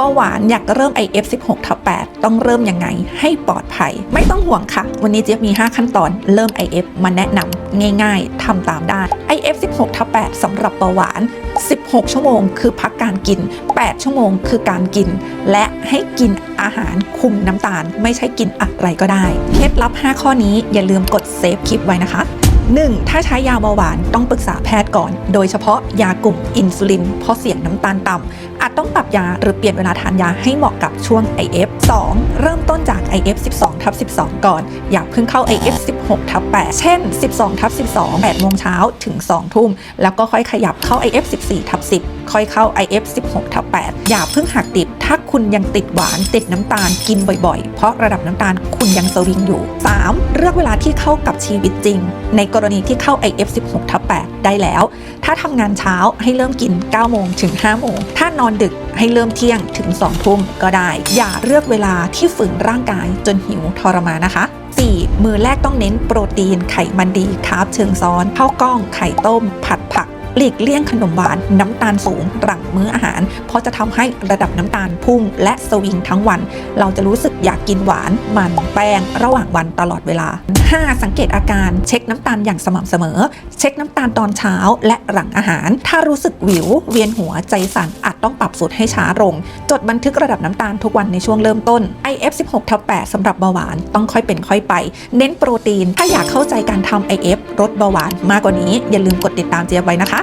เบาหวานอยากเริ่ม IF 16ทับ8ต้องเริ่มยังไงให้ปลอดภัย ไม่ต้องห่วงค่ะ วันนี้เจี๊ยบมี 5 ขั้นตอนเริ่ม IF มาแนะนำง่าย ๆทำตามได้ IF 16ทับ8สำหรับเบาหวาน 16 ชั่วโมง คือพักการกิน 8 ชั่วโมง คือการกิน และให้กินอาหารคุมน้ำตาล ไม่ใช่กินอะไรก็ได้ เคล็ดลับ 5 ข้อนี้อย่าลืมกดเซฟคลิปไว้นะคะ 1. ถ้าใช้ยาเบาหวานต้องปรึกษาแพทย์ก่อน โดยเฉพาะยากลุ่มอินซูลิน เพราะเสี่ยงน้ำตาลต่ำอาจต้องปรับยาหรือเปลี่ยนเวลาทานยาให้เหมาะกับช่วง IF 2. เริ่มต้นจาก IF 12ทับ12 ก่อน อย่าเพิ่งเข้า IF 16ทับ8เช่น 12ทับ12 8โมงเช้าถึง 2 ทุ่ม แล้วก็ค่อยขยับเข้า IF 14ทับ10 ค่อยเข้า IF 16ทับ8อย่าเพิ่งหักดิบ ถ้าคุณยังติดหวานติดน้ำตาลกินบ่อยๆ เพราะระดับน้ำตาลคุณยังสวิงอยู่ 3. เลือกเวลาที่เข้ากับชีวิตจริง ในกรณีที่เข้า IF 16ทับ8ได้แล้ว ถ้าทำงานเช้าให้เริ่มกิน 9 โมงถึง 5 โมง ถ้านอนดึกให้เริ่มเที่ยงถึง 2 ทุ่มก็ได้ อย่าเลือกเวลาที่ฝืนร่างกายจนหิวทรมานนะคะ 4. มือแรกต้องเน้นโปรตีนไขมันดีคาร์บเชิงซ้อนข้าวกล้องไข่ต้ม ผัดผัก หลีกเลี่ยงขนมหวานน้ำตาลสูงหลังมื้ออาหาร เพราะจะทำให้ระดับน้ำตาลพุ่ง และสวิงทั้งวัน เราจะรู้สึกอยากกินหวานมันแป้ง ระหว่างวันตลอดเวลา 5. สังเกตอาการเช็คน้ำตาลอย่างสม่ำเสมอ เช็คน้ำตาลตอนเช้าและหลังอาหาร ถ้ารู้สึกหวิว เวียนหัวใจสั่นอาจต้องปรับสูตรให้ช้าลง จดบันทึกระดับน้ำตาลทุกวันในช่วงเริ่มต้น IF 16ทับ8สำหรับเบาหวานต้องค่อยเป็นค่อยไป เน้นโปรตีน ถ้าอยากเข้าใจการทำ IF ลดเบาหวานมากกว่านี้อย่าลืมกดติดตามเจี๊ยบไว้นะคะ